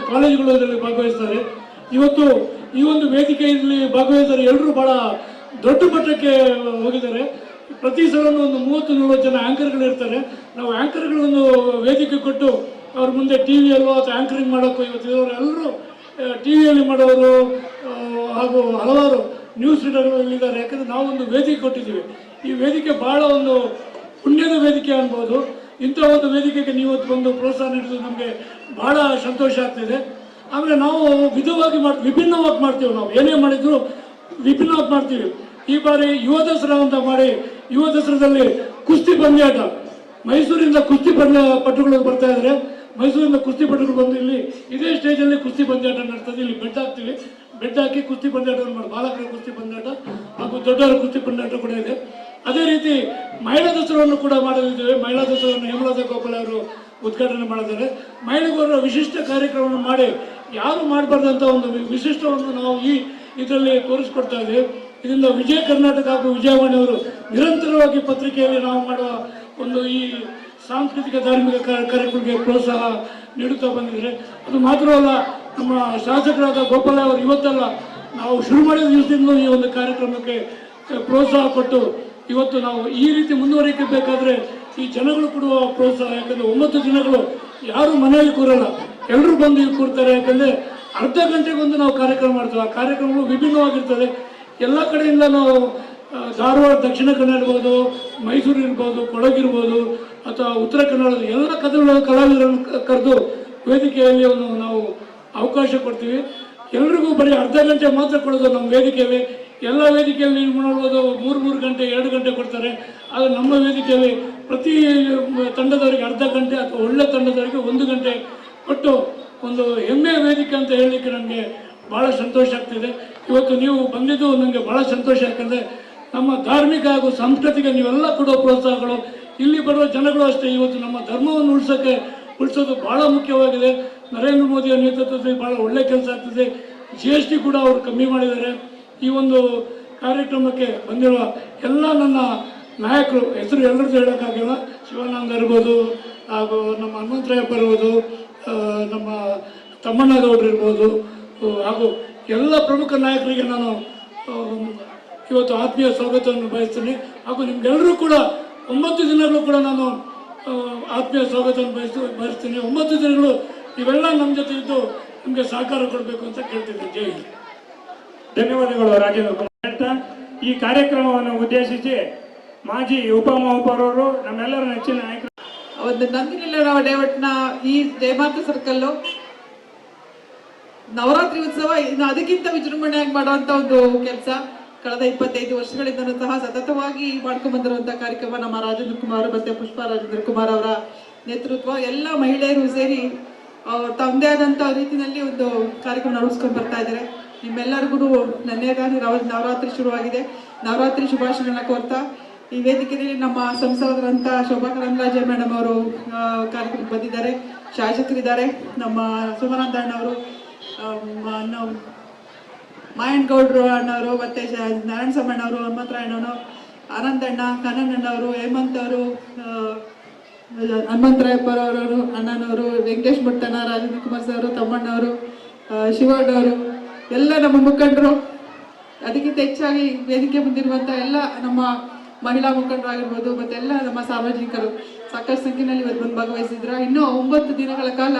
ಇಪ್ಪತ್ತು ಕಾಲೇಜುಗಳು ಇದರಲ್ಲಿ ಭಾಗವಹಿಸ್ತಾರೆ. ಇವತ್ತು ಈ ಒಂದು ವೇದಿಕೆಯಲ್ಲಿ ಭಾಗವಹಿಸಿದರೆ ಎಲ್ಲರೂ ಬಹಳ ದೊಡ್ಡ ಮಟ್ಟಕ್ಕೆ ಹೋಗಿದ್ದಾರೆ. ಪ್ರತಿ ಸಲನೂ ಒಂದು ಮೂವತ್ತು ನಲವತ್ತು ಜನ ಆ್ಯಂಕರ್ಗಳು ಇರ್ತಾರೆ. ನಾವು ಆ್ಯಂಕರ್ಗಳೊಂದು ವೇದಿಕೆ ಕೊಟ್ಟು ಅವ್ರ ಮುಂದೆ ಟಿ ವಿಯಲ್ಲೋ ಅಥವಾ ಆ್ಯಂಕರಿಂಗ್ ಮಾಡೋಕ್ಕೋ ಇವತ್ತು ಎಲ್ಲರೂ ಟಿ ವಿಯಲ್ಲಿ ಮಾಡೋರು ಹಾಗೂ ಹಲವಾರು ನ್ಯೂಸ್ ರೀಡರ್ಗಳಿದ್ದಾರೆ ಯಾಕಂದರೆ ನಾವು ಒಂದು ವೇದಿಕೆ ಕೊಟ್ಟಿದ್ದೀವಿ. ಈ ವೇದಿಕೆ ಭಾಳ ಒಂದು ಪುಣ್ಯದ ವೇದಿಕೆ ಅನ್ಬೋದು. ಇಂಥ ಒಂದು ವೇದಿಕೆಗೆ ನೀವು ಬಂದು ಪ್ರೋತ್ಸಾಹ ನೀಡಿದ್ರು ನಮಗೆ ಭಾಳ ಸಂತೋಷ ಆಗ್ತಿದೆ. ಆಮೇಲೆ ನಾವು ವಿಧವಾಗಿ ಮಾಡಿ, ವಿಭಿನ್ನವಾಗಿ ಮಾಡ್ತೀವಿ ನಾವು. ಏನೇ ಮಾಡಿದ್ರು ವಿಭಿನ್ನವಾಗಿ ಮಾಡ್ತೀವಿ. ಈ ಬಾರಿ ಯುವ ದಸರಾ ಅಂತ ಮಾಡಿ, ಯುವ ದಸರಾದಲ್ಲಿ ಕುಸ್ತಿ ಪಂದ್ಯಾಟ ಮೈಸೂರಿಂದ ಕುಸ್ತಿ ಪಂದ್ಯ ಪಟುಗಳು ಬರ್ತಾ ಇದ್ದಾರೆ ಮೈಸೂರಿಂದ ಕುಸ್ತಿ ಪಟುಗಳು ಬಂದು ಇಲ್ಲಿ, ಇದೇ ಸ್ಟೇಜಲ್ಲಿ ಕುಸ್ತಿ ಪಂದ್ಯಾಟ ನಡ್ತದೆ. ಇಲ್ಲಿ ಬೆಡ್ ಹಾಕ್ತೀವಿ. ಬೆಡ್ ಹಾಕಿ ಕುಸ್ತಿ ಪಂದ್ಯಾಟವನ್ನು ಮಾಡಿ ಬಾಲಕರ ಕುಸ್ತಿ ಪಂದ್ಯಾಟ ಹಾಗೂ ದೊಡ್ಡವರ ಕುಸ್ತಿ ಪಂದ್ಯಾಟ ಕೂಡ ಇದೆ. ಅದೇ ರೀತಿ ಮಹಿಳಾ ದಸರಾವನ್ನು ಕೂಡ ಮಾಡಲಿದ್ದೇವೆ. ಮಹಿಳಾ ದಸರಾವನ್ನು ಹೇಮಲತಾ ಗೋಪಾಲ ಅವರು ಉದ್ಘಾಟನೆ ಮಾಡಿದ್ದಾರೆ. ಮಹಿಳೆಗೋರ ವಿಶಿಷ್ಟ ಕಾರ್ಯಕ್ರಮವನ್ನು ಮಾಡಿ ಯಾರು ಮಾಡಬಾರ್ದಂಥ ಒಂದು ವಿಶಿಷ್ಟವನ್ನು ನಾವು ಈ ಇದರಲ್ಲಿ ತೋರಿಸ್ಕೊಡ್ತಾ ಇದ್ದೇವೆ. ಇದರಿಂದ ವಿಜಯ ಕರ್ನಾಟಕ ಹಾಗೂ ವಿಜಯವಾಣಿ ಅವರು ನಿರಂತರವಾಗಿ ಪತ್ರಿಕೆಯಲ್ಲಿ ನಾವು ಮಾಡುವ ಒಂದು ಈ ಸಾಂಸ್ಕೃತಿಕ ಧಾರ್ಮಿಕ ಕಾರ್ಯಕ್ರಮಕ್ಕೆ ಪ್ರೋತ್ಸಾಹ ನೀಡುತ್ತಾ ಬಂದಿದ್ದಾರೆ. ಅದು ಮಾತ್ರವಲ್ಲ, ನಮ್ಮ ಶಾಸಕರಾದ ಗೋಪಾಲ ಅವರು ಇವತ್ತಲ್ಲ ನಾವು ಶುರು ಮಾಡಿದ ದಿವಸದಿಂದ ಈ ಒಂದು ಕಾರ್ಯಕ್ರಮಕ್ಕೆ ಪ್ರೋತ್ಸಾಹ ಕೊಟ್ಟು ಇವತ್ತು ನಾವು ಈ ರೀತಿ ಮುಂದುವರಿಕೆ ಬೇಕಾದ್ರೆ ಈ ಜನಗಳು ಕೊಡುವ ಪ್ರೋತ್ಸಾಹ, ಯಾಕಂದ್ರೆ ಒಂಬತ್ತು ದಿನಗಳು ಯಾರು ಮನೆಯಲ್ಲಿ ಕೂರಲ್ಲ. ಎಲ್ಲರೂ ಬಂದು ಇಲ್ಲಿ ಕೂರ್ತಾರೆ, ಯಾಕಂದ್ರೆ ಅರ್ಧ ಗಂಟೆಗೊಂದು ನಾವು ಕಾರ್ಯಕ್ರಮ ಮಾಡ್ತೇವೆ. ಆ ಕಾರ್ಯಕ್ರಮಗಳು ವಿಭಿನ್ನವಾಗಿರ್ತದೆ. ಎಲ್ಲ ಕಡೆಯಿಂದ ನಾವು ಧಾರವಾಡ, ದಕ್ಷಿಣ ಕನ್ನಡ ಇರ್ಬೋದು, ಮೈಸೂರು ಇರ್ಬೋದು ಕೊಡಗಿರ್ಬೋದು ಅಥವಾ ಉತ್ತರ ಕನ್ನಡ, ಎಲ್ಲ ಕಥೆಗಳ ಕಲಾವಿದರನ್ನು ಕರೆದು ವೇದಿಕೆಯಲ್ಲಿ ಒಂದು ನಾವು ಅವಕಾಶ ಕೊಡ್ತೀವಿ. ಎಲ್ರಿಗೂ ಬರೀ ಅರ್ಧ ಗಂಟೆ ಮಾತ್ರ ಕೊಡೋದು ನಮ್ಮ ವೇದಿಕೆಯಲ್ಲಿ ಎಲ್ಲ ವೇದಿಕೆಯಲ್ಲಿ ನೀವು ನೋಡ್ಬೋದು ಮೂರು ಮೂರು ಗಂಟೆ, ಎರಡು ಗಂಟೆ ಕೊಡ್ತಾರೆ. ಆದರೆ ನಮ್ಮ ವೇದಿಕೆಯಲ್ಲಿ ಪ್ರತಿ ತಂಡದವರಿಗೆ ಅರ್ಧ ಗಂಟೆ ಅಥವಾ ಒಳ್ಳೆ ತಂಡದವರಿಗೆ ಒಂದು ಗಂಟೆ ಕೊಟ್ಟು ಒಂದು ಹೆಮ್ಮೆಯ ವೇದಿಕೆ ಅಂತ ಹೇಳಲಿಕ್ಕೆ ನನಗೆ ಭಾಳ ಸಂತೋಷ ಆಗ್ತಿದೆ. ಇವತ್ತು ನೀವು ಬಂದಿದ್ದು ನನಗೆ ಭಾಳ ಸಂತೋಷ, ಯಾಕಂದರೆ ನಮ್ಮ ಧಾರ್ಮಿಕ ಹಾಗೂ ಸಾಂಸ್ಕೃತಿಕ ನೀವೆಲ್ಲ ಕೊಡೋ ಪ್ರೋತ್ಸಾಹಗಳು, ಇಲ್ಲಿ ಬರುವ ಜನಗಳು ಅಷ್ಟೇ. ಇವತ್ತು ನಮ್ಮ ಧರ್ಮವನ್ನು ಉಳಿಸೋಕ್ಕೆ ಉಳಿಸೋದು ಭಾಳ ಮುಖ್ಯವಾಗಿದೆ. ನರೇಂದ್ರ ಮೋದಿಯ ನೇತೃತ್ವದಲ್ಲಿ ಭಾಳ ಒಳ್ಳೆ ಕೆಲಸ ಆಗ್ತಿದೆ. ಜಿ ಕೂಡ ಅವರು ಕಮ್ಮಿ ಮಾಡಿದ್ದಾರೆ. ಈ ಒಂದು ಕಾರ್ಯಕ್ರಮಕ್ಕೆ ಬಂದಿರುವ ಎಲ್ಲ ನನ್ನ ನಾಯಕರು, ಹೆಸರು ಎಲ್ಲರದ್ದು ಹೇಳೋಕ್ಕಾಗಿಲ್ಲ. ಶಿವಾನಂದ ಇರ್ಬೋದು, ಹಾಗೂ ನಮ್ಮ ಹನುಮಂತರಾಯಪ್ಪ ಇರ್ಬೋದು ನಮ್ಮ ತಮ್ಮಣ್ಣಗೌಡರು ಇರ್ಬೋದು ಹಾಗೂ ಎಲ್ಲ ಪ್ರಮುಖ ನಾಯಕರಿಗೆ ನಾನು ಇವತ್ತು ಆತ್ಮೀಯ ಸ್ವಾಗತವನ್ನು ಬಯಸ್ತೀನಿ. ಹಾಗೂ ನಿಮ್ಗೆಲ್ಲರೂ ಕೂಡ ಒಂಬತ್ತು ದಿನಗಳು ಕೂಡ ನಾನು ಆತ್ಮೀಯ ಸ್ವಾಗತವನ್ನು ಬಯಸ್ ಬಯಸ್ತೀನಿ. ಒಂಬತ್ತು ದಿನಗಳು ಇವೆಲ್ಲ ನಮ್ಮ ಜೊತೆ ಇದ್ದು ನಿಮಗೆ ಸಹಕಾರ ಕೊಡಬೇಕು ಅಂತ ಕೇಳ್ತಿದ್ದೀನಿ ಜೈ ಧನ್ಯವಾದಗಳು ರಾಜೇಂದ್ರ ಕುಮಾರ್ ಹೇಳ್ತಾ ಈ ಕಾರ್ಯಕ್ರಮವನ್ನು ಉದ್ದೇಶಿಸಿ ಮಾಜಿ ಉಪಮಹಾಪೌರರು ನಮ್ಮೆಲ್ಲರ ನೆಚ್ಚಿನ ನಾಯಕರು. ಒಂದು ನಂದಿನಿಲ್ಲ ಡೇವಟ್ನ ಈ ದೇಮಾತ ಸರ್ಕಲ್ಲು ನವರಾತ್ರಿ ಉತ್ಸವ, ಇನ್ನು ಅದಕ್ಕಿಂತ ವಿಜೃಂಭಣೆಯಾಗಿ ಮಾಡುವಂತ ಒಂದು ಕೆಲಸ. ಕಳೆದ ಇಪ್ಪತ್ತೈದು ವರ್ಷಗಳಿಂದಲೂ ಸಹ ಸತತವಾಗಿ ಮಾಡ್ಕೊಂಡ್ ಬಂದಿರುವಂತ ಕಾರ್ಯಕ್ರಮ ನಮ್ಮ ರಾಜೇಂದ್ರ ಕುಮಾರ್ ಮತ್ತೆ ಪುಷ್ಪ ರಾಜೇಂದ್ರ ಕುಮಾರ್ ಅವರ ನೇತೃತ್ವ. ಎಲ್ಲ ಮಹಿಳೆಯರು ಸೇರಿ ಅವ್ರ ತಮ್ಮದೇ ಆದಂತ ರೀತಿಯಲ್ಲಿ ಒಂದು ಕಾರ್ಯಕ್ರಮ ನಡೆಸ್ಕೊಂಡು ಬರ್ತಾ ಇದ್ದಾರೆ. ನಿಮ್ಮೆಲ್ಲರಿಗೂ ನನ್ನೇದಾನಿ ನವರಾತ್ರಿ ಶುರುವಾಗಿದೆ. ನವರಾತ್ರಿ ಶುಭಾಶಯಗಳನ್ನ ಕೋರ್ತಾ, ಈ ವೇದಿಕೆಯಲ್ಲಿ ನಮ್ಮ ಸಂಸದರಂತ ಶೋಭಾ ಕರಂದ್ಲಾಜೆ ಮೇಡಮ್ ಅವರು ಕಾರ್ಯಕ್ರಮಕ್ಕೆ ಬಂದಿದ್ದಾರೆ. ಶಾಸಕರಿದ್ದಾರೆ. ನಮ್ಮ ಸುಮನಂದ ಅಣ್ಣವರು ಮಾಯಣ್ಗೌಡ್ರು ಅಣ್ಣವರು, ಮತ್ತೆ ನಾರಾಯಣ ಸಮ್ಮಣ್ಣ ಅವರು ಹನುಮಂತರಾಯಣ್ಣವರು ಆನಂದಣ್ಣ ಕನನ್ ಅಣ್ಣವರು, ಹೇಮಂತ್ ಅವರು ಹನುಮಂತರಾಯಪ್ಪರವರವರು ಹನುಮಂತರಾಯಪ್ಪರವರು ಅಣ್ಣನವರು, ವೆಂಕಟೇಶ್ ಭಟ್ಟಣ್ಣ, ರಾಜೇಂದ್ರ ಕುಮಾರ್ ಸರ್, ತಮ್ಮಣ್ಣವರು ಶಿವಣ್ಣವರು ಎಲ್ಲ ನಮ್ಮ ಮುಖಂಡರು. ಅದಕ್ಕಿಂತ ಹೆಚ್ಚಾಗಿ ವೇದಿಕೆ ಬಂದಿರುವಂಥ ಎಲ್ಲ ನಮ್ಮ ಮಹಿಳಾ ಮುಖಂಡರು ಆಗಿರ್ಬೋದು ಎಲ್ಲ ನಮ್ಮ ಸಾರ್ವಜನಿಕರು. ಸಾಕಷ್ಟು ಸಂಖ್ಯೆಯಲ್ಲಿ ಇವತ್ತು ಬಂದು ಭಾಗವಹಿಸಿದ್ರ. ಇನ್ನೂ ಒಂಬತ್ತು ದಿನಗಳ ಕಾಲ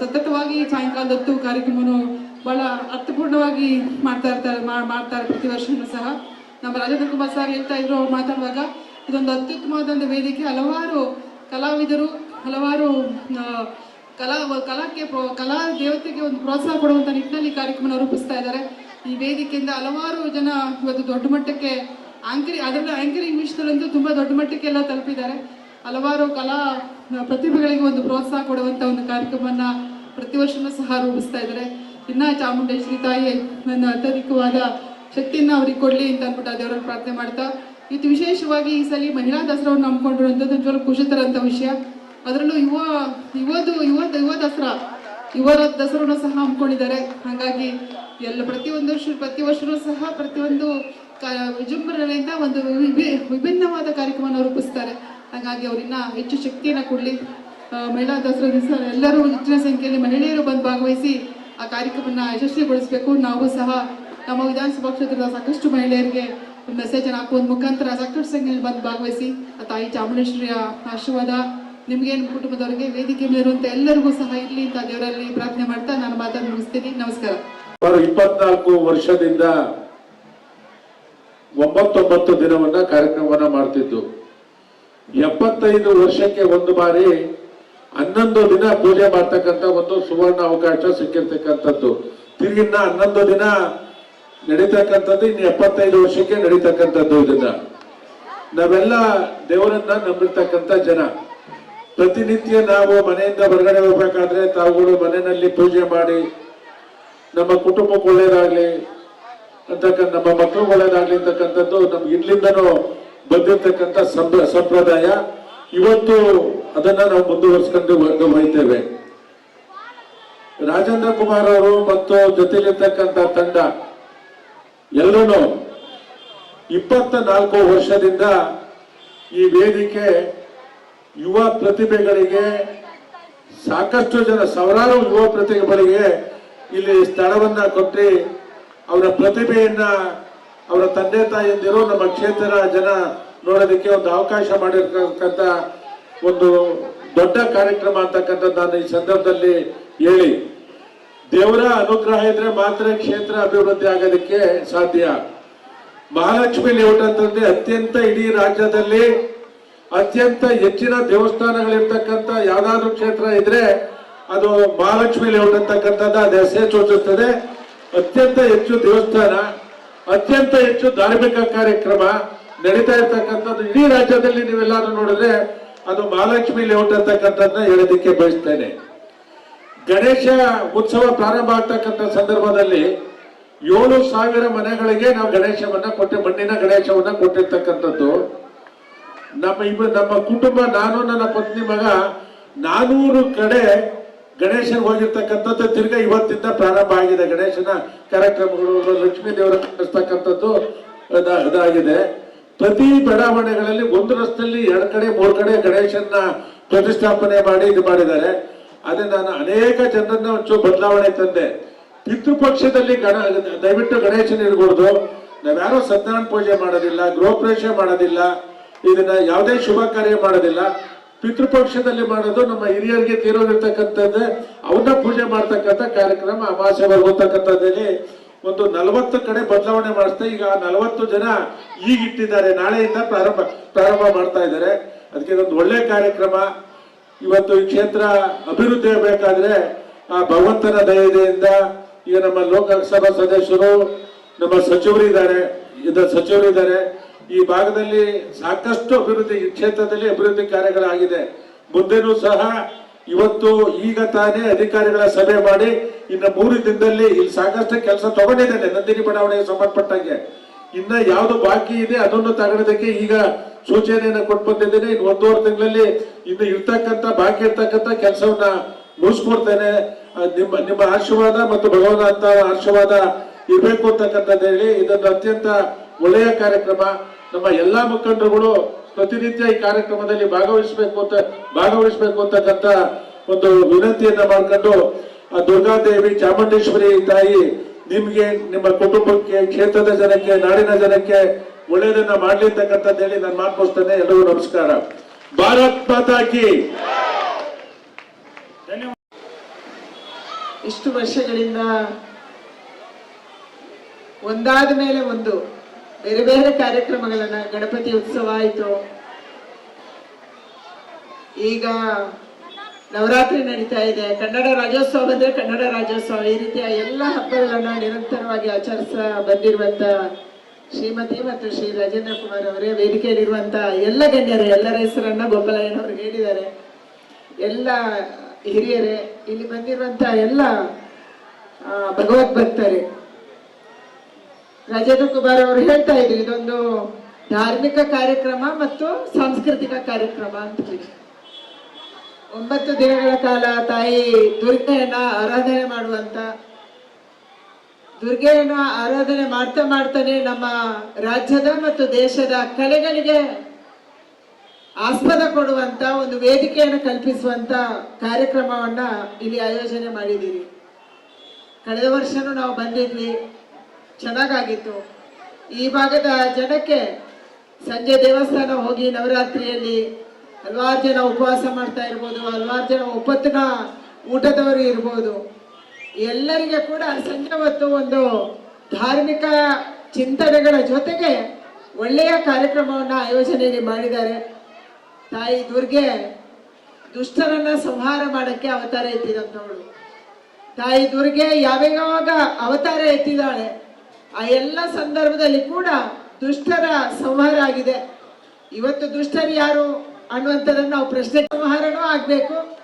ಸತತವಾಗಿ ಸಾಯಂಕಾಲದ ಹೊತ್ತು ಕಾರ್ಯಕ್ರಮವನ್ನು ಬಹಳ ಅರ್ಥಪೂರ್ಣವಾಗಿ ಮಾಡ್ತಾ ಇರ್ತಾರೆ ಮಾಡ್ತಾರೆ ಪ್ರತಿ ವರ್ಷವೂ ಸಹ. ನಮ್ಮ ರಾಜೇಂದ್ರ ಕುಮಾರ್ ಸರ್ ಹೇಳ್ತಾ ಇದ್ರು ಅವ್ರು ಮಾತಾಡುವಾಗ, ಇದೊಂದು ಅತ್ಯುತ್ತಮವಾದ ಒಂದು ವೇದಿಕೆ. ಹಲವಾರು ಕಲಾವಿದರು, ಹಲವಾರು ಕಲಾ, ಕಲಾಕ್ಕೆ ಕಲಾ ದೇವತೆಗೆ ಒಂದು ಪ್ರೋತ್ಸಾಹ ಕೊಡುವಂತ ನಿಟ್ಟಿನಲ್ಲಿ ಕಾರ್ಯಕ್ರಮನ ಕಾರ್ಯಕ್ರಮ ರೂಪಿಸ್ತಾ ಇದ್ದಾರೆ. ಈ ವೇದಿಕೆಯಿಂದ ಹಲವಾರು ಜನ ಇವತ್ತು ದೊಡ್ಡ ಮಟ್ಟಕ್ಕೆ ಆಂಕರಿ ಅದರಲ್ಲೂ ಆಂಕರಿಂಗ್ ವಿಷಯದಲ್ಲಂತೂ ತುಂಬಾ ದೊಡ್ಡ ಮಟ್ಟಕ್ಕೆಲ್ಲ ತಲುಪಿದ್ದಾರೆ. ಹಲವಾರು ಕಲಾ ಪ್ರತಿಭೆಗಳಿಗೆ ಒಂದು ಪ್ರೋತ್ಸಾಹ ಕೊಡುವಂತ ಒಂದು ಕಾರ್ಯಕ್ರಮವನ್ನ ಪ್ರತಿ ವರ್ಷನೂ ಸಹ ರೂಪಿಸ್ತಾ ಇದ್ದಾರೆ. ಇನ್ನ ಚಾಮುಂಡೇಶ್ವರಿ ತಾಯಿ ನನ್ನ ಅತ್ಯಧಿಕವಾದ ಶಕ್ತಿಯನ್ನ ಅವ್ರಿಗೆ ಕೊಡ್ಲಿ ಅಂತ ಅಂದ್ಬಿಟ್ಟು ಆ ದೇವರಲ್ಲಿ ಪ್ರಾರ್ಥನೆ ಮಾಡ್ತಾ ಇದು ವಿಶೇಷವಾಗಿ ಈ ಸಲ ಮಹಿಳಾ ದಸರಾವನ್ನು ನಂಬ್ಕೊಂಡಿರುವಂಥದ್ದು ಜ್ವರ ಖುಷಿ ತರಂತ ವಿಷಯ. ಅದರಲ್ಲೂ ಯುವ, ಯುವದು ಯುವ ಯುವ ದಸರಾ, ಯುವರ ದಸರನ್ನು ಸಹ ಹಮ್ಮಿಕೊಂಡಿದ್ದಾರೆ. ಹಾಗಾಗಿ ಎಲ್ಲ ಪ್ರತಿಯೊಂದು ವರ್ಷ, ಪ್ರತಿ ವರ್ಷವೂ ಸಹ ಪ್ರತಿಯೊಂದು ವಿಜೃಂಭಣೆಯಿಂದ ಒಂದು ವಿಭಿ- ವಿಭಿನ್ನವಾದ ಕಾರ್ಯಕ್ರಮವನ್ನು ರೂಪಿಸ್ತಾರೆ. ಹಾಗಾಗಿ ಅವರಿನ್ನ ಹೆಚ್ಚು ಶಕ್ತಿಯನ್ನು ಕೊಡಲಿ. ಮಹಿಳಾ ದಸರಾ ದಿವಸ ಎಲ್ಲರೂ ಹೆಚ್ಚಿನ ಸಂಖ್ಯೆಯಲ್ಲಿ ಮಹಿಳೆಯರು ಬಂದು ಭಾಗವಹಿಸಿ ಆ ಕಾರ್ಯಕ್ರಮನ ಯಶಸ್ವಿಗೊಳಿಸಬೇಕು. ನಾವು ಸಹ ನಮ್ಮ ವಿಧಾನಸಭಾ ಕ್ಷೇತ್ರದ ಸಾಕಷ್ಟು ಮಹಿಳೆಯರಿಗೆ ಒಂದು ಮೆಸೇಜ್ ಅನ್ನು ಹಾಕುವ ಮುಖಾಂತರ ಸಾಕಷ್ಟು ಸಂಖ್ಯೆಯಲ್ಲಿ ಬಂದು ಭಾಗವಹಿಸಿ. ಆ ತಾಯಿ ಚಾಮುಂಡೇಶ್ವರಿಯ ಆಶೀರ್ವಾದ ನಿಮಗೆ ನಿಮ್ಮ ಕುಟುಂಬದವರಿಗೆ ವೇದಿಕೆ ಮೇಲಿರುವಂತ ಎಲ್ಲರಿಗೂ ಸಹ ಇಲ್ಲಿ ಅಂತ ದೇವರಲ್ಲಿ ಪ್ರಾರ್ಥನೆ ಮಾಡ್ತಾ ನಾನು ಮಾತನ್ನು ಮುಗಿಸ್ತೀನಿ. ನಮಸ್ಕಾರ. ಸುಮಾರು ಇಪ್ಪತ್ನಾಲ್ಕು ವರ್ಷದಿಂದ ಒಂಬತ್ತೊಂಬತ್ತು ದಿನವನ್ನ ಕಾರ್ಯಕ್ರಮವನ್ನ ಮಾಡ್ತಿದ್ದು. ಎಪ್ಪತ್ತೈದು ವರ್ಷಕ್ಕೆ ಒಂದು ಬಾರಿ ಹನ್ನೊಂದು ದಿನ ಪೂಜೆ ಮಾಡ್ತಕ್ಕಂಥ ಒಂದು ಸುವರ್ಣ ಅವಕಾಶ ಸಿಕ್ಕಿರ್ತಕ್ಕಂಥದ್ದು. ತಿರುಗಿನ ಹನ್ನೊಂದು ದಿನ ನಡೀತಕ್ಕಂಥದ್ದು, ಇನ್ನು ಎಪ್ಪತ್ತೈದು ವರ್ಷಕ್ಕೆ ನಡೀತಕ್ಕಂಥದ್ದು ಇದನ್ನ. ನಾವೆಲ್ಲ ದೇವರನ್ನ ನಂಬಿರ್ತಕ್ಕಂಥ ಜನ. ಪ್ರತಿನಿತ್ಯ ನಾವು ಮನೆಯಿಂದ ಹೊರಗಡೆ ಹೋಗ್ಬೇಕಾದ್ರೆ ತಾವುಗಳು ಮನೆಯಲ್ಲಿ ಪೂಜೆ ಮಾಡಿ, ನಮ್ಮ ಕುಟುಂಬಕ್ಕೆ ಒಳ್ಳೇದಾಗ್ಲಿ, ಅಂತಕ್ಕಂಥ ನಮ್ಮ ಮಕ್ಕಳು ಒಳ್ಳೇದಾಗ್ಲಿ ಅಂತಕ್ಕಂಥದ್ದು ನಮ್ಗೆ ಇಲ್ಲಿಂದನೂ ಬಂದಿರತಕ್ಕಂಥ ಸಂಪ್ರ ಸಂಪ್ರದಾಯ. ಇವತ್ತು ಅದನ್ನ ನಾವು ಮುಂದುವರ್ಸ್ಕೊಂಡು ಹೋಯ್ತೇವೆ. ರಾಜೇಂದ್ರ ಕುಮಾರ್ ಅವರು ಮತ್ತು ಜೊತೆಲಿರ್ತಕ್ಕಂಥ ತಂಡ ಎಲ್ಲರೂ ಇಪ್ಪತ್ತ ನಾಲ್ಕು ವರ್ಷದಿಂದ ಈ ವೇದಿಕೆ ಯುವ ಪ್ರತಿಭೆಗಳಿಗೆ ಸಾಕಷ್ಟು ಜನ, ಸಾವಿರಾರು ಯುವ ಪ್ರತಿಭೆಗಳಿಗೆ ಇಲ್ಲಿ ಸ್ಥಳವನ್ನ ಕೊಟ್ಟು ಅವರ ಪ್ರತಿಭೆಯನ್ನ ಅವರ ತಂದೆ ತಾಯಿಯಂದಿರು ನಮ್ಮ ಕ್ಷೇತ್ರ ಜನ ನೋಡೋದಕ್ಕೆ ಒಂದು ಅವಕಾಶ ಮಾಡಿರ್ತಕ್ಕಂಥ ಒಂದು ದೊಡ್ಡ ಕಾರ್ಯಕ್ರಮ ಅಂತಕ್ಕಂಥದ್ದು ನಾನು ಈ ಸಂದರ್ಭದಲ್ಲಿ ಹೇಳಿ. ದೇವರ ಅನುಗ್ರಹ ಇದ್ರೆ ಮಾತ್ರ ಕ್ಷೇತ್ರ ಅಭಿವೃದ್ಧಿ ಆಗೋದಕ್ಕೆ ಸಾಧ್ಯ. ಮಹಾಲಕ್ಷ್ಮಿ ಲೇಔಟ್ ಅಂತಂದ್ರೆ ಅತ್ಯಂತ ಇಡೀ ರಾಜ್ಯದಲ್ಲಿ ಅತ್ಯಂತ ಹೆಚ್ಚಿನ ದೇವಸ್ಥಾನಗಳಿರ್ತಕ್ಕಂಥ ಯಾವ್ದಾದ್ರು ಕ್ಷೇತ್ರ ಇದ್ರೆ ಅದು ಮಹಾಲಕ್ಷ್ಮಿ ಲೇಔಟ್ ಅಂತಕ್ಕಂಥದ್ದು ಅದು ಹೆಸರೇ ಸೂಚಿಸ್ತದೆ. ಅತ್ಯಂತ ಹೆಚ್ಚು ದೇವಸ್ಥಾನ, ಅತ್ಯಂತ ಹೆಚ್ಚು ಧಾರ್ಮಿಕ ಕಾರ್ಯಕ್ರಮ ನಡೀತಾ ಇರ್ತಕ್ಕಂಥದ್ದು ಇಡೀ ರಾಜ್ಯದಲ್ಲಿ ನೀವೆಲ್ಲಾರು ನೋಡಿದ್ರೆ ಅದು ಮಹಾಲಕ್ಷ್ಮಿ ಲೇಔಟ್ ಅಂತಕ್ಕಂಥದ್ದನ್ನ ಹೇಳೋದಕ್ಕೆ ಬಯಸ್ತೇನೆ. ಗಣೇಶ ಉತ್ಸವ ಪ್ರಾರಂಭ ಆಗ್ತಕ್ಕಂಥ ಸಂದರ್ಭದಲ್ಲಿ ಏಳು ಸಾವಿರ ಮನೆಗಳಿಗೆ ನಾವು ಗಣೇಶವನ್ನ ಕೊಟ್ಟೆ ಮಣ್ಣಿನ ಗಣೇಶವನ್ನ ಕೊಟ್ಟಿರ್ತಕ್ಕಂಥದ್ದು. ನಮ್ಮ ಇಬ್ಬ, ನಮ್ಮ ಕುಟುಂಬ, ನಾನು, ನನ್ನ ಪತ್ನಿ ಮಗ, ನಾನೂರು ಕಡೆ ಗಣೇಶನ್ ಹೋಗಿರ್ತಕ್ಕಂಥದ್ದು ತಿರ್ಗಾ ಇವತ್ತಿಂದ ಪ್ರಾರಂಭ ಆಗಿದೆ. ಗಣೇಶನ ಕಾರ್ಯಕ್ರಮಗಳು, ಲಕ್ಷ್ಮೀ ದೇವರ ಕಾಣಿಸ್ತಕ್ಕಂಥದ್ದು ಅದಾಗಿದೆ. ಪ್ರತಿ ಬಡಾವಣೆಗಳಲ್ಲಿ ಒಂದು ರಸ್ತೆಯಲ್ಲಿ ಎರಡು ಕಡೆ, ಮೂರು ಕಡೆ ಗಣೇಶನ್ನ ಪ್ರತಿಷ್ಠಾಪನೆ ಮಾಡಿ ಇದು ಮಾಡಿದ್ದಾರೆ. ಅದೇ ನಾನು ಅನೇಕ ಜನರನ್ನ ಒಂಚೂರು ಬದಲಾವಣೆ ತಂದೆ. ಪಿತೃಪಕ್ಷದಲ್ಲಿ ಗಣ, ದಯವಿಟ್ಟು ಗಣೇಶನ ಇರ್ಬೋದು ನಾವ್ಯಾರೋ ಸತ್ಯನಾರಾಯಣ ಪೂಜೆ ಮಾಡೋದಿಲ್ಲ, ಗೃಹ ಪ್ರವೇಶ ಮಾಡೋದಿಲ್ಲ. ಇದನ್ನ ಯಾವುದೇ ಶುಭ ಕಾರ್ಯ ಮಾಡೋದಿಲ್ಲ. ಪಿತೃಪಕ್ಷದಲ್ಲಿ ಮಾಡೋದು ನಮ್ಮ ಹಿರಿಯರಿಗೆ ತೀರೋಗಿರ್ತಕ್ಕಂಥದ್ದೇ ಅವನ್ನ ಪೂಜೆ ಮಾಡ್ತಕ್ಕಂಥ ಕಾರ್ಯಕ್ರಮ ಅಮಾಸೆ ಬರ್ಬೋತಕ್ಕಂಥದ್ದಲ್ಲಿ ಒಂದು ನಲವತ್ತು ಕಡೆ ಬದಲಾವಣೆ ಮಾಡಿಸ್ತಾ ಈಗ ನಲವತ್ತು ಜನ ಈಗ ಇಟ್ಟಿದ್ದಾರೆ ನಾಳೆಯಿಂದ ಪ್ರಾರಂಭ ಪ್ರಾರಂಭ ಮಾಡ್ತಾ ಇದ್ದಾರೆ. ಅದಕ್ಕೆ ಇದೊಂದು ಒಳ್ಳೆ ಕಾರ್ಯಕ್ರಮ. ಇವತ್ತು ಈ ಕ್ಷೇತ್ರ ಅಭಿವೃದ್ಧಿ ಆಗಬೇಕಾದ್ರೆ ಆ ಭಗವಂತನ ದಯೆಯಿಂದ ಈಗ ನಮ್ಮ ಲೋಕಸಭಾ ಸದಸ್ಯರು, ನಮ್ಮ ಸಚಿವರಿದ್ದಾರೆ. ಸಚಿವರು ಸಚಿವರಿದ್ದಾರೆ. ಈ ಭಾಗದಲ್ಲಿ ಸಾಕಷ್ಟು ಅಭಿವೃದ್ಧಿ, ಈ ಕ್ಷೇತ್ರದಲ್ಲಿ ಅಭಿವೃದ್ಧಿ ಕಾರ್ಯಗಳಾಗಿದೆ. ಮುಂದೆನೂ ಸಹ ಇವತ್ತು ಈಗ ತಾನೇ ಅಧಿಕಾರಿಗಳ ಸಭೆ ಮಾಡಿ ಇನ್ನು ಮೂರು ದಿನದಲ್ಲಿ ಇಲ್ಲಿ ಸಾಕಷ್ಟು ಕೆಲಸ ತಗೊಂಡಿದ್ದೇನೆ, ನಂದಿನಿ ಬಡಾವಣೆಗೆ ಸಂಬಂಧಪಟ್ಟಂಗೆ. ಇನ್ನ ಯಾವುದು ಬಾಕಿ ಇದೆ ಅದನ್ನು ತಗೊಳ್ಳೋದಕ್ಕೆ ಈಗ ಸೂಚನೆಯನ್ನು ಕೊಟ್ಟು ಬಂದಿದ್ದೇನೆ. ಇನ್ನು ಒಂದೂವರೆ ತಿಂಗಳಲ್ಲಿ ಇನ್ನು ಇರ್ತಕ್ಕಂಥ, ಬಾಕಿ ಇರ್ತಕ್ಕಂಥ ಕೆಲಸವನ್ನ ಮುಗಿಸ್ಕೊಡ್ತೇನೆ. ನಿಮ್ಮ ನಿಮ್ಮ ಆಶೀರ್ವಾದ ಮತ್ತು ಭಗವಂತ ಆಶೀರ್ವಾದ ಇರಬೇಕು ಅಂತಕ್ಕಂಥದ್ದು ಹೇಳಿ ಇದನ್ನು ಅತ್ಯಂತ ಒಳ್ಳೆಯ ಕಾರ್ಯಕ್ರಮ. ನಮ್ಮ ಎಲ್ಲಾ ಮುಖಂಡರುಗಳು ಪ್ರತಿನಿತ್ಯ ಈ ಕಾರ್ಯಕ್ರಮದಲ್ಲಿ ಭಾಗವಹಿಸಬೇಕು ಅಂತ, ಭಾಗವಹಿಸಬೇಕು ಅಂತಕ್ಕಂಥ ಒಂದು ವಿನಂತಿಯನ್ನ ಮಾಡ್ಕೊಂಡು ಆ ದುರ್ಗಾದೇವಿ ಚಾಮುಂಡೇಶ್ವರಿ ತಾಯಿ ನಿಮ್ಗೆ, ನಿಮ್ಮ ಕುಟುಂಬಕ್ಕೆ, ಕ್ಷೇತ್ರದ ಜನಕ್ಕೆ, ನಾಡಿನ ಜನಕ್ಕೆ ಒಳ್ಳೆಯದನ್ನ ಮಾಡ್ಲಿ ಅಂತಕ್ಕಂಥದ್ದು ಹೇಳಿ ನಾನು ಮಾತುಸ್ತೇನೆ ಎಲ್ಲರಿಗೂ ನಮಸ್ಕಾರ. ಭಾರತ್ ಮಾತಾಕಿ ಇಷ್ಟು ವರ್ಷಗಳಿಂದ ಒಂದಾದ ಮೇಲೆ ಒಂದು ಬೇರೆ ಬೇರೆ ಕಾರ್ಯಕ್ರಮಗಳನ್ನ ಗಣಪತಿ ಉತ್ಸವ ಆಯಿತು. ಈಗ ನವರಾತ್ರಿ ನಡೀತಾ ಇದೆ. ಕನ್ನಡ ರಾಜ್ಯೋತ್ಸವ ಬಂದ್ರೆ ಕನ್ನಡ ರಾಜ್ಯೋತ್ಸವ. ಈ ರೀತಿಯ ಎಲ್ಲ ಹಬ್ಬಗಳನ್ನ ನಿರಂತರವಾಗಿ ಆಚರಿಸ ಬಂದಿರುವಂತ ಶ್ರೀಮತಿ ಮತ್ತು ಶ್ರೀ ರಾಜೇಂದ್ರ ಕುಮಾರ್ ಅವರೇ ವೇದಿಕೆಯಲ್ಲಿರುವಂತ ಎಲ್ಲ ಗಣ್ಯರು ಎಲ್ಲರ ಹೆಸರನ್ನ ಗೋಪಾಲಯ್ಯನವರು ಹೇಳಿದ್ದಾರೆ. ಎಲ್ಲ ಹಿರಿಯರೇ ಇಲ್ಲಿ ಬಂದಿರುವಂತ ಎಲ್ಲ ಆ, ಭಕ್ತರೇ ಕುಮಾರ್ ಅವರು ಹೇಳ್ತಾ ಇದ್ರು, ಇದೊಂದು ಧಾರ್ಮಿಕ ಕಾರ್ಯಕ್ರಮ ಮತ್ತು ಸಾಂಸ್ಕೃತಿಕ ಕಾರ್ಯಕ್ರಮ ಅಂತ ಹೇಳಿ. ಒಂಬತ್ತು ದಿನಗಳ ಕಾಲ ತಾಯಿ ದುರ್ಗೆಯನ್ನ ಆರಾಧನೆ ಮಾಡುವಂತ, ದುರ್ಗೆಯನ್ನ ಆರಾಧನೆ ಮಾಡ್ತಾ ಮಾಡ್ತಾನೆ ನಮ್ಮ ರಾಜ್ಯದ ಮತ್ತು ದೇಶದ ಕಲೆಗಳಿಗೆ ಆಸ್ಪದ ಕೊಡುವಂತ, ಒಂದು ವೇದಿಕೆಯನ್ನು ಕಲ್ಪಿಸುವಂತ ಕಾರ್ಯಕ್ರಮವನ್ನ ಇಲ್ಲಿ ಆಯೋಜನೆ ಮಾಡಿದ್ದೀರಿ. ಕಳೆದ ವರ್ಷನೂ ನಾವು ಬಂದಿದ್ವಿ. ಚೆನ್ನಾಗಾಗಿತ್ತು. ಈ ಭಾಗದ ಜನಕ್ಕೆ ಸಂಜೆ ದೇವಸ್ಥಾನ ಹೋಗಿ ನವರಾತ್ರಿಯಲ್ಲಿ ಹಲವಾರು ಜನ ಉಪವಾಸ ಮಾಡ್ತಾ ಇರ್ಬೋದು, ಹಲವಾರು ಜನ ಒಪ್ಪತ್ತಿನ ಊಟದವರು ಇರ್ಬೋದು. ಎಲ್ಲರಿಗೆ ಕೂಡ ಸಂಜೆ ಹೊತ್ತು ಒಂದು ಧಾರ್ಮಿಕ ಚಿಂತನೆಗಳ ಜೊತೆಗೆ ಒಳ್ಳೆಯ ಕಾರ್ಯಕ್ರಮವನ್ನು ಆಯೋಜನೆಯಲ್ಲಿ ಮಾಡಿದ್ದಾರೆ. ತಾಯಿ ದುರ್ಗೆ ದುಷ್ಟರನ್ನ ಸಂಹಾರ ಮಾಡೋಕ್ಕೆ ಅವತಾರ ಎತ್ತಿದಂಥವಳು. ತಾಯಿ ದುರ್ಗೆ ಯಾವ್ಯಾವಾಗ ಅವತಾರ ಎತ್ತಿದಾಳೆ ಆ ಎಲ್ಲ ಸಂದರ್ಭದಲ್ಲಿ ಕೂಡ ದುಷ್ಟರ ಸಂಹಾರ ಆಗಿದೆ. ಇವತ್ತು ದುಷ್ಟರು ಯಾರು ಅನ್ನುವಂಥದ್ದನ್ನು ನಾವು ಪ್ರಶ್ನೆ ಸಂಹಾರನೂ ಆಗಬೇಕು.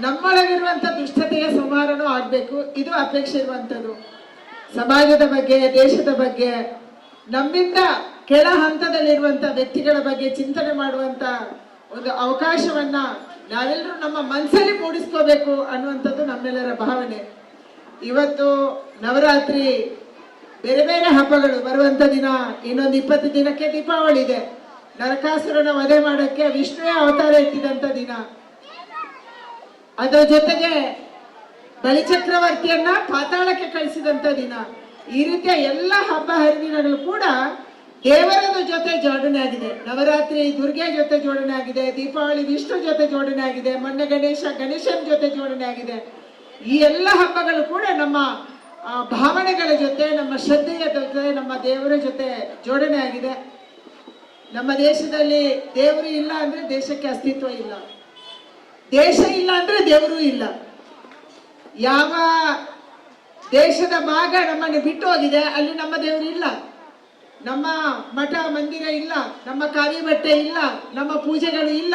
ನಮ್ಮೊಳಗಿರುವಂಥ ದುಷ್ಟತೆಯ ಸಂಹಾರನೂ ಆಗಬೇಕು. ಇದು ಅಪೇಕ್ಷೆ ಇರುವಂಥದ್ದು. ಸಮಾಜದ ಬಗ್ಗೆ, ದೇಶದ ಬಗ್ಗೆ, ನಮ್ಮಿಂದ ಕೆಳ ಹಂತದಲ್ಲಿರುವಂಥ ವ್ಯಕ್ತಿಗಳ ಬಗ್ಗೆ ಚಿಂತನೆ ಮಾಡುವಂತ ಒಂದು ಅವಕಾಶವನ್ನ ನಾವೆಲ್ಲರೂ ನಮ್ಮ ಮನಸ್ಸಲ್ಲಿ ಮೂಡಿಸ್ಕೋಬೇಕು ಅನ್ನುವಂಥದ್ದು ನಮ್ಮೆಲ್ಲರ ಭಾವನೆ. ಇವತ್ತು ನವರಾತ್ರಿ ಬೇರೆ ಬೇರೆ ಹಬ್ಬಗಳು ಬರುವಂತ ದಿನ, ಇನ್ನೊಂದು ಇಪ್ಪತ್ತು ದಿನಕ್ಕೆ ದೀಪಾವಳಿ ಇದೆ. ನರಕಾಸುರನ ವಧೆ ಮಾಡಕ್ಕೆ ವಿಷ್ಣುವೆ ಅವತಾರ ಇಟ್ಟಿದಂತ ದಿನ. ಅದರ ಜೊತೆಗೆ ಬಲಿಚಕ್ರವರ್ತಿಯನ್ನ ಪಾತಾಳಕ್ಕೆ ಕಳಿಸಿದಂತ ದಿನ. ಈ ರೀತಿಯ ಎಲ್ಲ ಹಬ್ಬ ಹರಿದಿನಗಳು ಕೂಡ ದೇವರದ ಜೊತೆ ಜೋಡಣೆ ಆಗಿದೆ. ನವರಾತ್ರಿ ದುರ್ಗೆ ಜೊತೆ ಜೋಡಣೆ ಆಗಿದೆ, ದೀಪಾವಳಿ ವಿಷ್ಣು ಜೊತೆ ಜೋಡಣೆ ಆಗಿದೆ, ಮೊನ್ನೆ ಗಣೇಶ ಗಣೇಶನ ಜೊತೆ ಜೋಡಣೆ ಆಗಿದೆ. ಈ ಎಲ್ಲ ಹಬ್ಬಗಳು ಕೂಡ ನಮ್ಮ ಭಾವನೆಗಳ ಜೊತೆ, ನಮ್ಮ ಶ್ರದ್ಧೆಯ ಜೊತೆ, ನಮ್ಮ ದೇವರ ಜೊತೆ ಜೋಡಣೆ ಆಗಿದೆ. ನಮ್ಮ ದೇಶದಲ್ಲಿ ದೇವರು ಇಲ್ಲ ಅಂದ್ರೆ ದೇಶಕ್ಕೆ ಅಸ್ತಿತ್ವ ಇಲ್ಲ. ದೇಶ ಇಲ್ಲ ಅಂದ್ರೆ ದೇವರು ಇಲ್ಲ. ಯಾವ ದೇಶದ ಭಾಗ ನಮ್ಮನ್ನು ಬಿಟ್ಟು ಹೋಗಿದೆ, ಅಲ್ಲಿ ನಮ್ಮ ದೇವರು ಇಲ್ಲ. ನಮ್ಮ ಮಠ, ಮಂದಿರ ಇಲ್ಲ. ನಮ್ಮ ಕಾವಿ ಬಟ್ಟೆ ಇಲ್ಲ. ನಮ್ಮ ಪೂಜೆಗಳು ಇಲ್ಲ.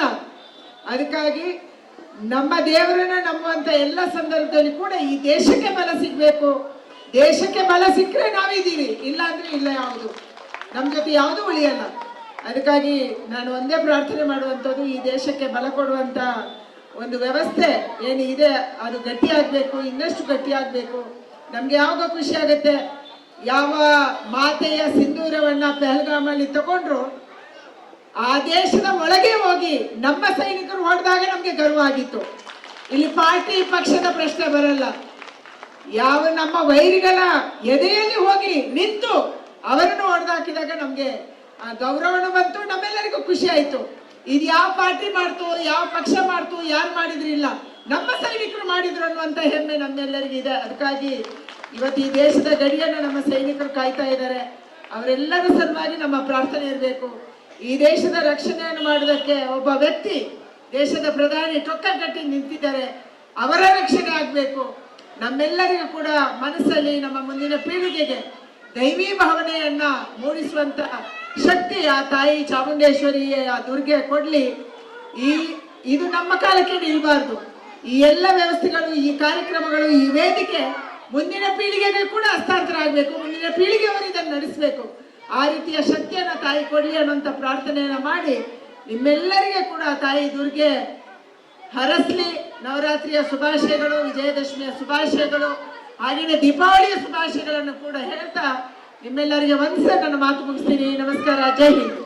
ಅದಕ್ಕಾಗಿ ನಮ್ಮ ದೇವರನ್ನ ನಂಬುವಂತ ಎಲ್ಲ ಸಂದರ್ಭದಲ್ಲಿ ಕೂಡ ಈ ದೇಶಕ್ಕೆ ಬಲ ಸಿಗ್ಬೇಕು. ದೇಶಕ್ಕೆ ಬಲ ಸಿಕ್ಕರೆ ನಾವಿದ್ದೀವಿ. ಇಲ್ಲ ಅಂದ್ರೆ ಇಲ್ಲ ಯಾವುದು. ನಮ್ಮ ಜೊತೆ ಯಾವುದು ಉಳಿಯಲ್ಲ. ಅದಕ್ಕಾಗಿ ನಾನು ಒಂದೇ ಪ್ರಾರ್ಥನೆ ಮಾಡುವಂಥದ್ದು, ಈ ದೇಶಕ್ಕೆ ಬಲ ಕೊಡುವಂತ ಒಂದು ವ್ಯವಸ್ಥೆ ಏನು ಇದೆ, ಅದು ಗಟ್ಟಿಯಾಗಬೇಕು ಇನ್ನಷ್ಟು ಗಟ್ಟಿಯಾಗಬೇಕು ನಮ್ಗೆ ಯಾವಾಗ ಖುಷಿ ಆಗುತ್ತೆ? ಯಾವ ಮಾತೆಯ ಸಿಂಧೂರವನ್ನ ಪೆಹಲ್ಗಾಮಲ್ಲಿ ತಗೊಂಡ್ರು ಆ ದೇಶದ ಒಳಗೆ ಹೋಗಿ ನಮ್ಮ ಸೈನಿಕರು ಹೊಡೆದಾಗ ನಮಗೆ ಗರ್ವ ಆಗಿತ್ತು. ಇಲ್ಲಿ ಪಾರ್ಟಿ ಪಕ್ಷದ ಪ್ರಶ್ನೆ ಬರಲ್ಲ. ಯಾವ ನಮ್ಮ ವೈರಿಗಳ ಎದೆಯಲ್ಲಿ ಹೋಗಿ ನಿಂತು ಅವರನ್ನು ಹೊಡೆದಾಕಿದಾಗ ನಮಗೆ ಗೌರವನು ಬಂತು, ನಮ್ಮೆಲ್ಲರಿಗೂ ಖುಷಿ ಆಯ್ತು. ಇದು ಯಾವ ಪಾರ್ಟಿ ಮಾಡ್ತು, ಯಾವ ಪಕ್ಷ ಮಾಡ್ತು, ಯಾರು ಮಾಡಿದ್ರಿಲ್ಲ ನಮ್ಮ ಸೈನಿಕರು ಮಾಡಿದ್ರು ಅನ್ನುವಂತ ಹೆಮ್ಮೆ ನಮ್ಮೆಲ್ಲರಿಗೂ ಇದೆ. ಅದಕ್ಕಾಗಿ ಇವತ್ತು ಈ ದೇಶದ ಗಡಿಯನ್ನು ನಮ್ಮ ಸೈನಿಕರು ಕಾಯ್ತಾ ಇದ್ದಾರೆ. ಅವರೆಲ್ಲರ ಸಲುವಾಗಿ ನಮ್ಮ ಪ್ರಾರ್ಥನೆ ಇರಬೇಕು. ಈ ದೇಶದ ರಕ್ಷಣೆಯನ್ನು ಮಾಡೋದಕ್ಕೆ ಒಬ್ಬ ವ್ಯಕ್ತಿ ದೇಶದ ಪ್ರಧಾನಿ ಟೊಕ್ಕ ಕಟ್ಟಿ ನಿಂತಿದ್ದಾರೆ. ಅವರ ರಕ್ಷಣೆ ಆಗಬೇಕು. ನಮ್ಮೆಲ್ಲರಿಗೂ ಕೂಡ ಮನಸ್ಸಲ್ಲಿ ನಮ್ಮ ಮುಂದಿನ ಪೀಳಿಗೆಗೆ ದೈವಿ ಭಾವನೆಯನ್ನ ಮೂಡಿಸುವಂತ ಶಕ್ತಿ ಆ ತಾಯಿ ಚಾಮುಂಡೇಶ್ವರಿ ಆ ದುರ್ಗೆ ಕೊಡ್ಲಿ. ಈ, ಇದು ನಮ್ಮ ಕಾಲಕ್ಕೆ ನಿಲ್ಬಾರ್ದು. ಈ ಎಲ್ಲ ವ್ಯವಸ್ಥೆಗಳು, ಈ ಕಾರ್ಯಕ್ರಮಗಳು, ಈ ವೇದಿಕೆ ಮುಂದಿನ ಪೀಳಿಗೆಗೆ ಕೂಡ ಹಸ್ತಾಂತರ ಆಗಬೇಕು ಮುಂದಿನ ಪೀಳಿಗೆಯವರು ಇದನ್ನು ನಡೆಸಬೇಕು. ಆ ರೀತಿಯ ಶಕ್ತಿಯನ್ನ ತಾಯಿ ಕೊಡಿ ಅನ್ನುವಂಥ ಪ್ರಾರ್ಥನೆಯನ್ನ ಮಾಡಿ ನಿಮ್ಮೆಲ್ಲರಿಗೆ ಕೂಡ ತಾಯಿ ದುರ್ಗೆ ಹರಸ್ಲಿ ನವರಾತ್ರಿಯ ಶುಭಾಶಯಗಳು, ವಿಜಯದಶಮಿಯ ಶುಭಾಶಯಗಳು, ಹಾಗೆಯೇ ದೀಪಾವಳಿಯ ಶುಭಾಶಯಗಳನ್ನು ಕೂಡ ಹೇಳ್ತಾ ನಿಮ್ಮೆಲ್ಲರಿಗೆ ಒಂದ್ಸ ನನ್ನ ಮಾತು ಮುಗಿಸ್ತೀನಿ. ನಮಸ್ಕಾರ, ಜೈ ಹಿಂದ್.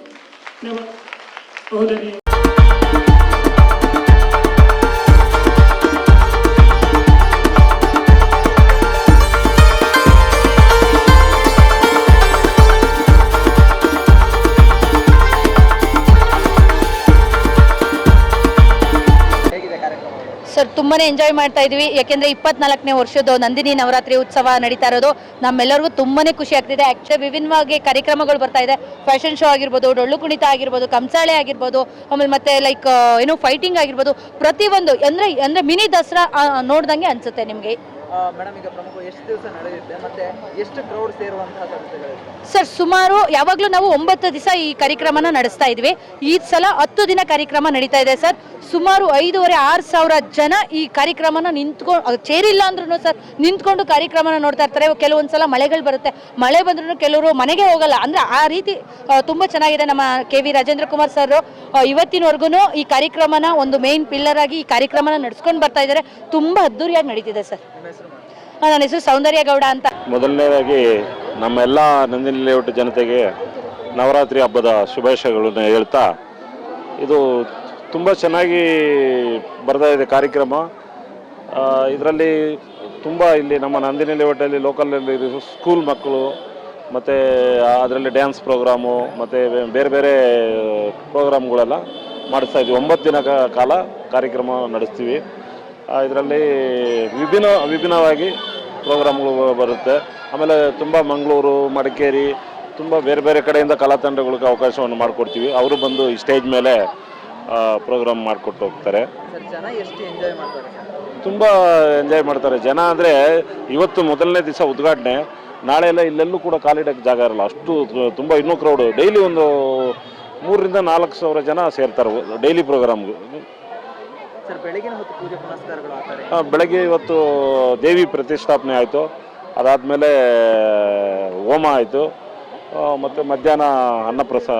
ಸರ್ ತುಂಬಾ ಎಂಜಾಯ್ ಮಾಡ್ತಾ ಇದೀವಿ. ಯಾಕೆಂದ್ರೆ ಇಪ್ಪತ್ನಾಲ್ಕನೇ ವರ್ಷದ ನಂದಿನಿ ನವರಾತ್ರಿ ಉತ್ಸವ ನಡೀತಾ ಇರೋದು. ನಮ್ಮೆಲ್ಲರಿಗೂ ತುಂಬಾ ಖುಷಿ ಆಗ್ತಿದೆ. ಆಕ್ಚುಲಿ ವಿಭಿನ್ನವಾಗಿ ಕಾರ್ಯಕ್ರಮಗಳು ಬರ್ತಾ ಇದೆ. ಫ್ಯಾಷನ್ ಶೋ ಆಗಿರ್ಬೋದು, ಡೊಳ್ಳು ಕುಣಿತ ಆಗಿರ್ಬೋದು, ಕಂಸಾಳೆ ಆಗಿರ್ಬೋದು, ಆಮೇಲೆ ಮತ್ತೆ ಲೈಕ್ ಏನು ಫೈಟಿಂಗ್ ಆಗಿರ್ಬೋದು. ಪ್ರತಿಯೊಂದು, ಅಂದ್ರೆ ಅಂದ್ರೆ ಮಿನಿ ದಸರಾ ನೋಡ್ದಂಗೆ ಅನ್ಸುತ್ತೆ ನಿಮಗೆ. ಮೇಡಮ್ ಈಗ ಪ್ರಮುಖ ಎಷ್ಟು ದಿವಸ ನಡೆಯುತ್ತೆ ಮತ್ತೆ ಎಷ್ಟು ಕ್ರೌಡ್ ಸೇರುವಂತಹ ಸಂಸ್ಥೆಗಳಿವೆ ಸರ್ ಸುಮಾರು ಯಾವಾಗಲೂ ನಾವು ಒಂಬತ್ತು ದಿವಸ ಈ ಕಾರ್ಯಕ್ರಮನ ನಡೆಸ್ತಾ ಇದ್ವಿ. ಈ ಸಲ ಹತ್ತು ದಿನ ಕಾರ್ಯಕ್ರಮ ನಡೀತಾ ಇದೆ ಸರ್. ಸುಮಾರು ಐದೂವರೆ ಆರು ಸಾವಿರ ಜನ ಈ ಕಾರ್ಯಕ್ರಮನ ನಿಂತ್ಕೊಂಡು ಚೇರಿಲ್ಲ ಅಂದ್ರೂ ಸರ್ ನಿಂತ್ಕೊಂಡು ಕಾರ್ಯಕ್ರಮನ ನೋಡ್ತಾ ಇರ್ತಾರೆ. ಕೆಲವೊಂದು ಸಲ ಮಳೆಗಳು ಬರುತ್ತೆ. ಮಳೆ ಬಂದ್ರೂ ಕೆಲವರು ಮನೆಗೆ ಹೋಗಲ್ಲ. ಅಂದ್ರೆ ಆ ರೀತಿ ತುಂಬಾ ಚೆನ್ನಾಗಿದೆ ನಮ್ಮ K V Rajendra Kumar sir. ಇವತ್ತಿನವರೆಗೂ ಈ ಕಾರ್ಯಕ್ರಮನ ಒಂದು ಮೇನ್ ಪಿಲ್ಲರ್ ಆಗಿ ಈ ಕಾರ್ಯಕ್ರಮನ ನಡ್ಸ್ಕೊಂಡು ಬರ್ತಾ ಇದ್ದಾರೆ. ತುಂಬಾ ಅದ್ದೂರಿಯಾಗಿ ನಡೀತಿದೆ ಸರ್. ನನ್ನ ಹೆಸರು ಸೌಂದರ್ಯ ಗೌಡ ಅಂತ. ಮೊದಲನೇದಾಗಿ ನಮ್ಮೆಲ್ಲ ನಂದಿನಿ ಲೇಔಟ್ ಜನತೆಗೆ ನವರಾತ್ರಿ ಹಬ್ಬದ ಶುಭಾಶಯಗಳನ್ನು ಹೇಳ್ತಾ, ಇದು ತುಂಬ ಚೆನ್ನಾಗಿ ಬರ್ತಾ ಇದೆ ಕಾರ್ಯಕ್ರಮ. ಇದರಲ್ಲಿ ತುಂಬ ಇಲ್ಲಿ ನಮ್ಮ ನಂದಿನಿ ಲೇಔಟಲ್ಲಿ ಲೋಕಲಲ್ಲಿ ಸ್ಕೂಲ್ ಮಕ್ಕಳು, ಮತ್ತು ಅದರಲ್ಲಿ ಡ್ಯಾನ್ಸ್ ಪ್ರೋಗ್ರಾಮು, ಮತ್ತು ಬೇರೆ ಬೇರೆ ಪ್ರೋಗ್ರಾಮ್ಗಳೆಲ್ಲ ಮಾಡಿಸ್ತಾ ಇದ್ವಿ. ಒಂಬತ್ತು ದಿನ ಕಾಲ ಕಾರ್ಯಕ್ರಮ ನಡೆಸ್ತೀವಿ. ಇದರಲ್ಲಿ ವಿಭಿನ್ನ ವಿಭಿನ್ನವಾಗಿ ಪ್ರೋಗ್ರಾಮ್ಗಳು ಬರುತ್ತೆ. ಆಮೇಲೆ ತುಂಬ ಮಂಗಳೂರು ಮಡಿಕೇರಿ ತುಂಬ ಬೇರೆ ಬೇರೆ ಕಡೆಯಿಂದ ಕಲಾ ತಂಡಗಳಿಗೆ ಅವಕಾಶವನ್ನು ಮಾಡಿಕೊಡ್ತೀವಿ. ಅವರು ಬಂದು ಈ ಸ್ಟೇಜ್ ಮೇಲೆ ಪ್ರೋಗ್ರಾಮ್ ಮಾಡಿಕೊಟ್ಟು ಹೋಗ್ತಾರೆ. ಜನ ಎಷ್ಟು ಎಂಜಾಯ್ ಮಾಡ್ತಾರೆ? ಸರ್ ತುಂಬ ಎಂಜಾಯ್ ಮಾಡ್ತಾರೆ. ಜನ ಅಂದರೆ ಇವತ್ತು ಮೊದಲನೇ ದಿವಸ ಉದ್ಘಾಟನೆ. ನಾಳೆ ಎಲ್ಲ ಇಲ್ಲೆಲ್ಲೂ ಕೂಡ ಕಾಲಿಡಕ್ಕೆ ಜಾಗ ಇರಲ್ಲ. ಅಷ್ಟು ತುಂಬ ಇನ್ನೂ ಕ್ರೌಡು ಡೈಲಿ ಒಂದು ಮೂರರಿಂದ ನಾಲ್ಕು ಸಾವಿರ ಜನ ಸೇರ್ತಾರೆ. ಡೈಲಿ ಪ್ರೋಗ್ರಾಮ್ಗೆ. ಸರ್ ಬೆಳಗಿನ ಹೊತ್ತು ಪೂಜೆ ಪುನಸ್ಕಾರಗಳು ಆಗ್ತಾರೆ ಆ, ಬೆಳಗ್ಗೆ ಇವತ್ತು ದೇವಿ ಪ್ರತಿಷ್ಠಾಪನೆ ಆಯಿತು. ಅದಾದಮೇಲೆ ಹೋಮ ಆಯಿತು. ಮತ್ತು ಮಧ್ಯಾಹ್ನ ಅನ್ನ ಪ್ರಸಾ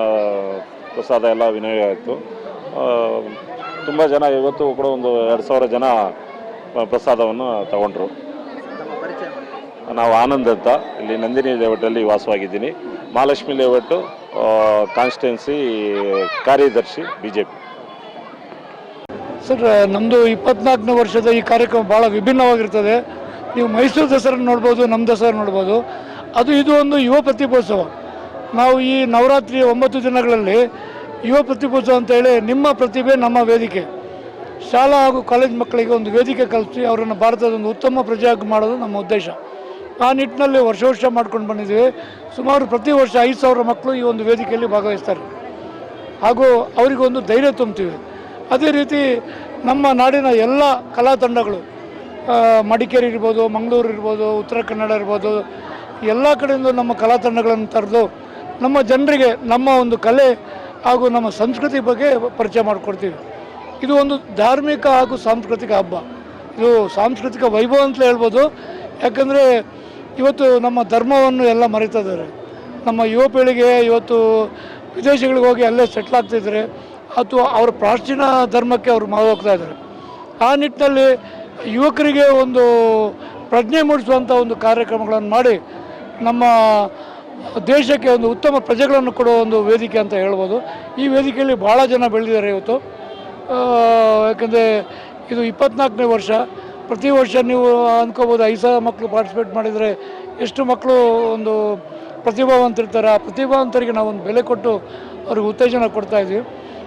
ಪ್ರಸಾದ ಎಲ್ಲ ವಿನಿಯೋಗ ಆಯಿತು. ತುಂಬ ಜನ ಇವತ್ತು ಕೂಡ ಒಂದು ಎರಡು ಸಾವಿರ ಜನ ಪ್ರಸಾದವನ್ನು ತಗೊಂಡ್ರು. ನಾವು ಆನಂದ್ ಅಂತ. ಇಲ್ಲಿ ನಂದಿನಿ ಲೇಔಟಲ್ಲಿ ವಾಸವಾಗಿದ್ದೀನಿ. ಮಹಾಲಕ್ಷ್ಮಿ ಲೇಔಟು ಕಾನ್ಸ್ಟಿಟ್ಯೆನ್ಸಿ ಕಾರ್ಯದರ್ಶಿ ಬಿ ಜೆ ಪಿ ಸರ್ ನಮ್ಮದು ಇಪ್ಪತ್ನಾಲ್ಕನೇ ವರ್ಷದ ಈ ಕಾರ್ಯಕ್ರಮ ಭಾಳ ವಿಭಿನ್ನವಾಗಿರ್ತದೆ. ನೀವು ಮೈಸೂರು ದಸರಾ ನೋಡ್ಬೋದು, ನಮ್ಮ ದಸರಾ ನೋಡ್ಬೋದು. ಅದು ಇದು ಒಂದು ಯುವ ಪ್ರತಿಭೋತ್ಸವ. ನಾವು ಈ ನವರಾತ್ರಿ ಒಂಬತ್ತು ದಿನಗಳಲ್ಲಿ ಯುವ ಪ್ರತಿಭೋತ್ಸವ ಅಂತೇಳಿ ನಿಮ್ಮ ಪ್ರತಿಭೆ, ನಮ್ಮ ವೇದಿಕೆ. ಶಾಲಾ ಹಾಗೂ ಕಾಲೇಜ್ ಮಕ್ಕಳಿಗೆ ಒಂದು ವೇದಿಕೆ ಕಲಿಸಿ ಅವರನ್ನು ಭಾರತದ ಒಂದು ಉತ್ತಮ ಪ್ರಜೆಯಾಗಿ ಮಾಡೋದು ನಮ್ಮ ಉದ್ದೇಶ. ಆ ನಿಟ್ಟಿನಲ್ಲಿ ವರ್ಷ ವರ್ಷ ಮಾಡ್ಕೊಂಡು ಬಂದಿದ್ದೀವಿ. ಸುಮಾರು ಪ್ರತಿ ವರ್ಷ ಐದು ಸಾವಿರ ಮಕ್ಕಳು ಈ ಒಂದು ವೇದಿಕೆಯಲ್ಲಿ ಭಾಗವಹಿಸ್ತಾರೆ. ಹಾಗೂ ಅವರಿಗೊಂದು ಧೈರ್ಯ ತುಂಬ್ತೀವಿ ಅದೇ ರೀತಿ ನಮ್ಮ ನಾಡಿನ ಎಲ್ಲ ಕಲಾ ತಂಡಗಳು ಮಡಿಕೇರಿ ಇರ್ಬೋದು, ಮಂಗಳೂರು ಇರ್ಬೋದು, ಉತ್ತರ ಕನ್ನಡ ಇರ್ಬೋದು, ಎಲ್ಲ ಕಡೆಯಿಂದ ನಮ್ಮ ಕಲಾ ತಂಡಗಳನ್ನು ತರೆದು ನಮ್ಮ ಜನರಿಗೆ ನಮ್ಮ ಒಂದು ಕಲೆ ಹಾಗೂ ನಮ್ಮ ಸಂಸ್ಕೃತಿ ಬಗ್ಗೆ ಪರಿಚಯ ಮಾಡಿಕೊಡ್ತೀವಿ. ಇದು ಒಂದು ಧಾರ್ಮಿಕ ಹಾಗೂ ಸಾಂಸ್ಕೃತಿಕ ಹಬ್ಬ. ಇದು ಸಾಂಸ್ಕೃತಿಕ ವೈಭವ ಅಂತಲೇ ಹೇಳ್ಬೋದು. ಯಾಕಂದರೆ ಇವತ್ತು ನಮ್ಮ ಧರ್ಮವನ್ನು ಎಲ್ಲ ಮರಿತಾ ಇದ್ದಾರೆ ನಮ್ಮ ಯುವ ಪೀಳಿಗೆ ಇವತ್ತು ವಿದೇಶಗಳಿಗೆ ಹೋಗಿ ಅಲ್ಲೇ ಸೆಟ್ಲ್ ಆಗ್ತಿದ್ದಾರೆ. ಅಥವಾ ಅವರ ಪ್ರಾಚೀನ ಧರ್ಮಕ್ಕೆ ಅವರು ಮಾರು ಹೋಗ್ತಾ ಇದ್ದಾರೆ. ಆ ನಿಟ್ಟಿನಲ್ಲಿ ಯುವಕರಿಗೆ ಒಂದು ಪ್ರಜ್ಞೆ ಮೂಡಿಸುವಂಥ ಒಂದು ಕಾರ್ಯಕ್ರಮಗಳನ್ನು ಮಾಡಿ ನಮ್ಮ ದೇಶಕ್ಕೆ ಒಂದು ಉತ್ತಮ ಪ್ರಜೆಗಳನ್ನು ಕೊಡೋ ಒಂದು ವೇದಿಕೆ ಅಂತ ಹೇಳ್ಬೋದು. ಈ ವೇದಿಕೆಯಲ್ಲಿ ಭಾಳ ಜನ ಬೆಳೆದಿದ್ದಾರೆ ಇವತ್ತು. ಯಾಕಂದರೆ ಇದು ಇಪ್ಪತ್ನಾಲ್ಕನೇ ವರ್ಷ. ಪ್ರತಿ ವರ್ಷ ನೀವು ಅಂದ್ಕೋಬೋದು ಐದು ಸಾವಿರ ಮಕ್ಕಳು ಪಾರ್ಟಿಸಿಪೇಟ್ ಮಾಡಿದರೆ ಎಷ್ಟು ಮಕ್ಕಳು ಒಂದು ಪ್ರತಿಭಾವಂತರಿರ್ತಾರೆ. ಆ ಪ್ರತಿಭಾವಂತರಿಗೆ ನಾವು ಒಂದು ಬೆಲೆ ಕೊಟ್ಟು ಅವ್ರಿಗೆ ಉತ್ತೇಜನ ಕೊಡ್ತಾ ಇದ್ದೀವಿ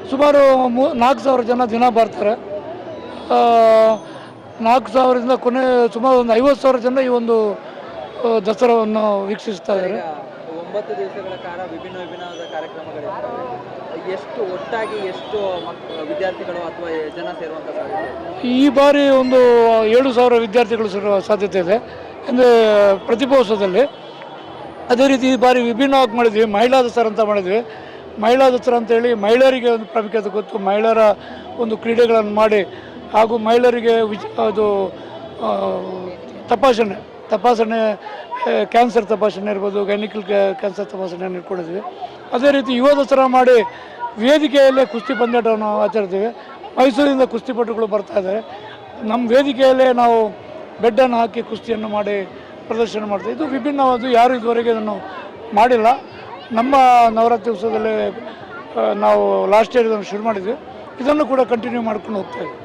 ಸುಮಾರು ಮೂ ನಾಲ್ಕು ಸಾವಿರ ಜನ ದಿನ ಬರ್ತಾರೆ. ನಾಲ್ಕು ಸಾವಿರದಿಂದ ಕೊನೆ ಸುಮಾರು ಒಂದು ಐವತ್ತು ಸಾವಿರ ಜನ ಈ ಒಂದು ದಸರಾವನ್ನು ವೀಕ್ಷಿಸ್ತಾ ಇದ್ದಾರೆ. ಒಂಬತ್ತು ದಿವಸಗಳ ಕಾಲ ವಿಭಿನ್ನ ವಿಭಿನ್ನವಾದ ಕಾರ್ಯಕ್ರಮಗಳಿರ್ತವೆ. ಎಷ್ಟು ಒಟ್ಟಾಗಿ ಎಷ್ಟು ವಿದ್ಯಾರ್ಥಿಗಳು ಅಥವಾ ಜನ ಸಾಧ್ಯತೆ ಈ ಬಾರಿ ಒಂದು ಏಳು ಸಾವಿರ ವಿದ್ಯಾರ್ಥಿಗಳು ಸೇರುವ ಸಾಧ್ಯತೆ ಇದೆ. ಅಂದರೆ ಪ್ರತಿಭೋತ್ಸವದಲ್ಲಿ. ಅದೇ ರೀತಿ ಈ ಬಾರಿ ವಿಭಿನ್ನವಾಗಿ ಮಾಡಿದ್ವಿ. ಮಹಿಳಾ ದಸರಾ ಅಂತ ಮಾಡಿದ್ವಿ. ಮಹಿಳಾ ದಸರಾ ಅಂತೇಳಿ ಮಹಿಳೆಯರಿಗೆ ಒಂದು ಪ್ರಾಮುಖ್ಯತೆ ಗೊತ್ತು ಮಹಿಳೆಯರ ಒಂದು ಕ್ರೀಡೆಗಳನ್ನು ಮಾಡಿ ಹಾಗೂ ಮಹಿಳೆಯರಿಗೆ ವಿಚ ಅದು ತಪಾಸಣೆ ತಪಾಸಣೆ ಕ್ಯಾನ್ಸರ್ ತಪಾಸಣೆ ಇರ್ಬೋದು, ಗೈನಿಕಲ್ ಕ್ಯಾನ್ಸರ್ ತಪಾಸಣೆಯನ್ನು ಇಟ್ಕೊಂಡಿದ್ವಿ. ಅದೇ ರೀತಿ ಯುವ ದಸರಾ ಮಾಡಿ ವೇದಿಕೆಯಲ್ಲೇ ಕುಸ್ತಿ ಪಂದ್ಯಾಟವನ್ನು ಆಚರಿಸ್ತೀವಿ ಮೈಸೂರಿಂದ ಕುಸ್ತಿಪಟುಗಳು ಬರ್ತಾ ಇದ್ದಾರೆ ನಮ್ಮ ವೇದಿಕೆಯಲ್ಲೇ ನಾವು ಬೆಡ್ಡನ್ನು ಹಾಕಿ ಕುಸ್ತಿಯನ್ನು ಮಾಡಿ ಪ್ರದರ್ಶನ ಮಾಡ್ತೀವಿ. ಇದು ವಿಭಿನ್ನವಾದ ಯಾರು ಇದುವರೆಗೆ ಇದನ್ನು ಮಾಡಿಲ್ಲ. ನಮ್ಮ ನವರಾತ್ರಿ ಉತ್ಸವದಲ್ಲಿ ನಾವು ಲಾಸ್ಟ್ ಇಯರ್ ಇದನ್ನು ಶುರು ಮಾಡಿದ್ವಿ. ಇದನ್ನು ಕೂಡ ಕಂಟಿನ್ಯೂ ಮಾಡ್ಕೊಂಡು ಹೋಗ್ತಾ ಇದ್ದೀವಿ.